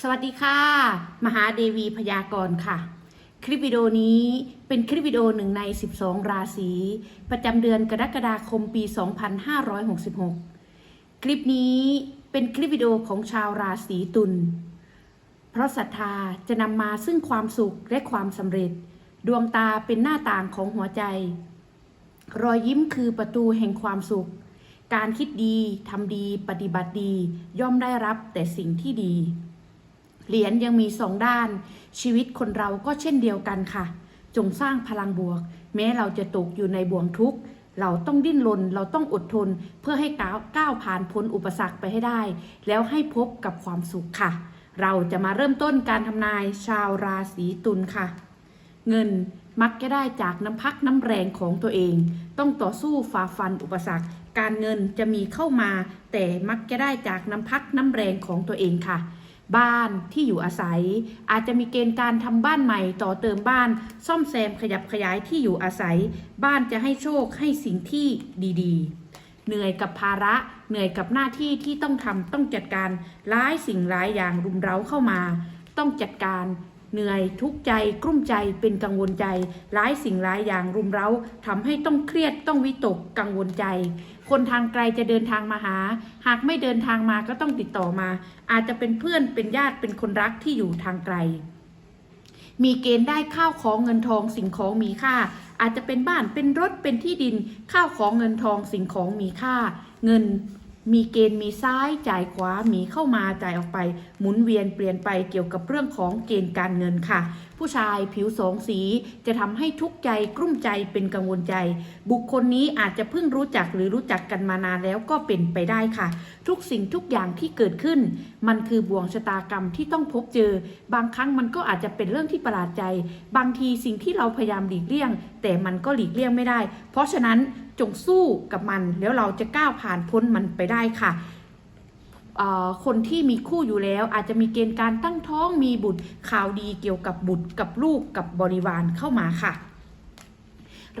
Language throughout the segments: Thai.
สวัสดีค่ะ มหาเดวีพยากรณ์ค่ะ คลิปวิดีโอนี้เป็นคลิปวิดีโอหนึ่งใน 12 ราศีประจำเดือนกรกฎาคมปี 2566 คลิปนี้เป็นคลิปวิดีโอของชาวราศีตุล เพราะศรัทธาจะนำมาซึ่งความสุขและความสำเร็จ ดวงตาเป็นหน้าต่างของหัวใจ รอยยิ้มคือประตูแห่งความสุข การคิดดีทำดี ปฏิบัติดี ย่อมได้รับแต่สิ่งที่ดี เหรียญยังมีสองด้าน ชีวิตคนเราก็เช่นเดียวกันค่ะ จงสร้างพลังบวก แม้เราจะตกอยู่ในบ่วงทุกข์เราต้องดิ้นรนเราต้องอดทนเพื่อให้ก้าวก้าวผ่านพ้นอุปสรรคไปให้ได้ แล้วให้พบกับความสุขค่ะ เราจะมาเริ่มต้นการทำนายชาวราศีตุลค่ะ เงินมักจะได้จากน้ำพักน้ำแรงของตัวเอง ต้องต่อสู้ฝ่าฟันอุปสรรค การเงินจะมีเข้ามา แต่มักจะได้จากน้ำพักน้ำแรงของตัวเองค่ะ บ้านที่อยู่อาศัย อาจจะมีเกณฑ์การทำบ้านใหม่ต่อเติมบ้าน ซ่อมแซมขยับขยายที่อยู่อาศัย บ้านจะให้โชคให้สิ่งที่ดีๆ เหนื่อยกับภาระเหนื่อยกับหน้าที่ที่ต้องทำต้องจัดการหลายสิ่งหลายอย่างรุมเร้าเข้ามา ต้องจัดการ เหนื่อยทุกข์ใจกลุ้มใจเป็นกังวลใจหลายสิ่งหลายอย่างรุมเร้าทำให้ต้องเครียดต้องวิตกกังวลใจ คนทางไกลจะเดินทางมาหา หากไม่เดินทางมาก็ต้องติดต่อมา อาจจะเป็นเพื่อนเป็นญาติเป็นคนรักที่อยู่ทางไกล มีเกณฑ์ได้ข้าวของเงินทองสิ่งของมีค่า อาจจะเป็นบ้านเป็นรถเป็นที่ดินข้าวของเงินทองสิ่งของมีค่า เงิน มีเกณฑ์มีซ้ายจ่ายขวามีเข้ามาจ่ายออกไป หมุนเวียนเปลี่ยนไปเกี่ยวกับเรื่องของเกณฑ์การเงินค่ะ ผู้ชายผิวสองสีจะทำให้ทุกข์ใจกลุ้มใจเป็นกังวลใจ บุคคลนี้อาจจะเพิ่งรู้จักหรือรู้จักกันมานานแล้วก็เป็นไปได้ค่ะ ทุกสิ่งทุกอย่างที่เกิดขึ้น มันคือบ่วงชะตากรรมที่ต้องพบเจอ บางครั้งมันก็อาจจะเป็นเรื่องที่ประหลาดใจ บางทีสิ่งที่เราพยายามหลีกเลี่ยง แต่มันก็หลีกเลี่ยงไม่ได้ เพราะฉะนั้น จงสู้กับมัน แล้วเราจะก้าวผ่านพ้นมันไปได้ค่ะ คนที่มีคู่อยู่แล้วอาจจะมีเกณฑ์การตั้งท้องมีบุตรข่าวดีเกี่ยวกับบุตรกับลูกกับบริวารเข้ามาค่ะ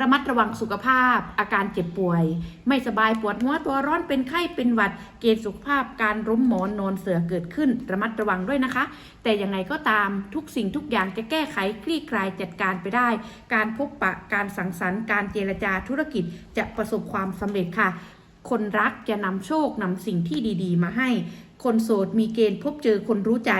ระมัดระวังสุขภาพ อาการเจ็บป่วย ไม่สบายปวดหัวตัวร้อนเป็นไข้เป็นหวัด เกณฑ์สุขภาพการล้มหมอนนอนเสือเกิดขึ้น ระมัดระวังด้วยนะคะ แต่ยังไงก็ตามทุกสิ่งทุกอย่างจะแก้ไขคลี่คลายจัดการไปได้ การพบปะการสังสรรค์การเจรจาธุรกิจจะประสบความสำเร็จค่ะ คนรักจะนำโชคนำสิ่งที่ดี ๆ มาให้ คนโสดมีเกณฑ์พบเจอคนรู้ใจ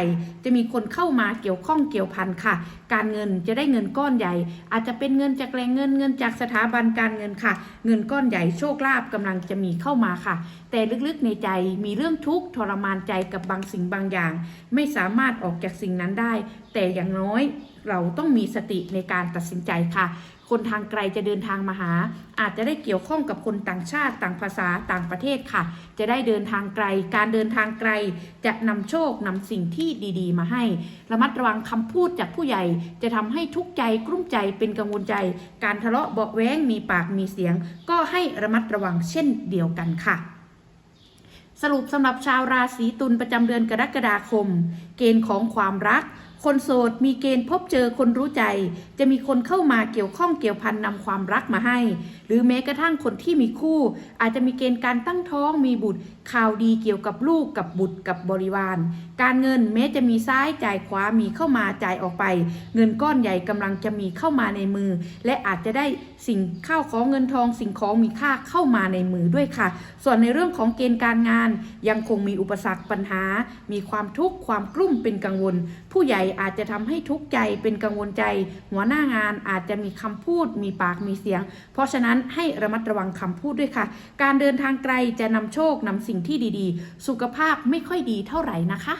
จะมีคนเข้ามาเกี่ยวข้องเกี่ยวพันค่ะ การเงินจะได้เงินก้อนใหญ่ อาจจะเป็นเงินจากแหล่งเงินเงินจากสถาบันการเงินค่ะ เงินก้อนใหญ่โชคลาภกำลังจะมีเข้ามาค่ะ แต่ลึกๆในใจมีเรื่องทุกข์ทรมานใจกับบางสิ่งบางอย่าง ไม่สามารถออกจากสิ่งนั้นได้ แต่อย่างน้อยเราต้องมีสติในการตัดสินใจค่ะ คนทางไกลจะเดินทางมาหา อาจจะได้เกี่ยวข้องกับคนต่างชาติต่างภาษาต่างประเทศค่ะ จะได้เดินทางไกล การเดินทางไกลจะนำโชคนำสิ่งที่ดีๆ มาให้ ระมัดระวังคำพูดจากผู้ใหญ่ จะทำให้ทุกข์ใจกลุ้มใจเป็นกังวลใจ การทะเลาะเบาแว้งมีปากมีเสียง ก็ให้ระมัดระวังเช่นเดียวกันค่ะสรุปสำหรับชาวราศีตุลประจำเดือนกรกฎาคม เกณฑ์ของความรัก คนโสดมีเกณฑ์พบเจอคนรู้ใจ จะมีคนเข้ามาเกี่ยวข้องเกี่ยวพันนำความรักมาให้ รือแม้กระทั่งคนที่มีคู่ อาจจะมีเกณฑ์การตั้งท้องมีบุตรข่าวดีเกี่ยวกับลูกกับบุตรกับบริวาร การเงินแม้จะมีซ้ายจ่ายขวามีเข้ามาจ่ายออกไป เงินก้อนใหญ่กำลังจะมีเข้ามาในมือ และอาจจะได้สิ่งข้าวของเงินทอง สิ่งของมีค่าเข้ามาในมือด้วยค่ะ ส่วนในเรื่องของเกณฑ์การงาน ยังคงมีอุปสรรคปัญหา มีความทุกข์ความกลุ้มเป็นกังวล ผู้ใหญ่อาจจะทำให้ทุกข์ใจเป็นกังวลใจ หัวหน้างานอาจจะมีคำพูดมีปากมีเสียง เพราะฉะนั้นให้ระมัดระวังคำพูดด้วยค่ะ การเดินทางไกลจะนำโชคนำสิ่งที่ดีๆ สุขภาพไม่ค่อยดีเท่าไหร่นะคะ